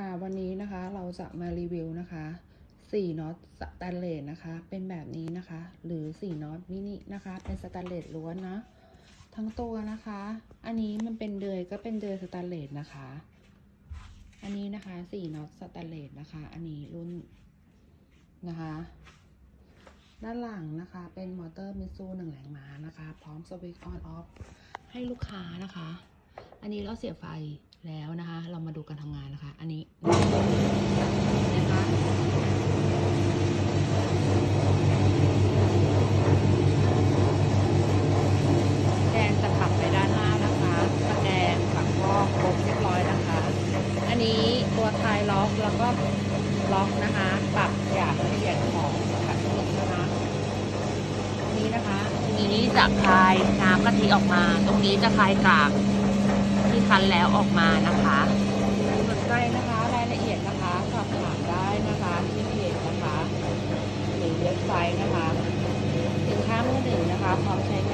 ค่ะวันนี้นะคะเราจะมารีวิวนะคะ4น็อตสแตนเลสนะคะ เป็นแบบนี้นะคะ หรือ4น็อตมินินะคะ เป็นสแตนเลสล้วนนะทั้งตัวนะคะ อันนี้มันเป็นเดยก็เป็นเดยสแตนเลสนะคะ อันนี้นะคะ4น็อตสแตนเลสนะคะ อันนี้รุ่นนะคะ ด้านหลังนะคะเป็นมอเตอร์มิซูหนึ่งแรงม้านะคะ พร้อมสวิตช์ออนออฟให้ลูกค้านะคะ อันนี้เราเสียบไฟแล้วนะคะ เรามาดูการทำงานนะคะ อันนี้นะคะแกนจะขับไปด้านหน้านะคะตะแกรงฝักก็ครบเรียบร้อยนะคะ อันนี้ตัวท้ายล็อกแล้วก็ล็อกนะคะ ปรับอย่างละเอียดของขัดลมนะคะนี้นะคะ นี้จะคลายน้ำกะทิออกมา ตรงนี้จะคลายกาก คั้นแล้วออกมานะคะสนใจนะคะรายละเอียดนะคะสอบถามได้นะคะที่เพจนะคะหรือเว็บไซต์นะคะ สินค้ามือหนึ่งนะคะพร้อมใช้งาน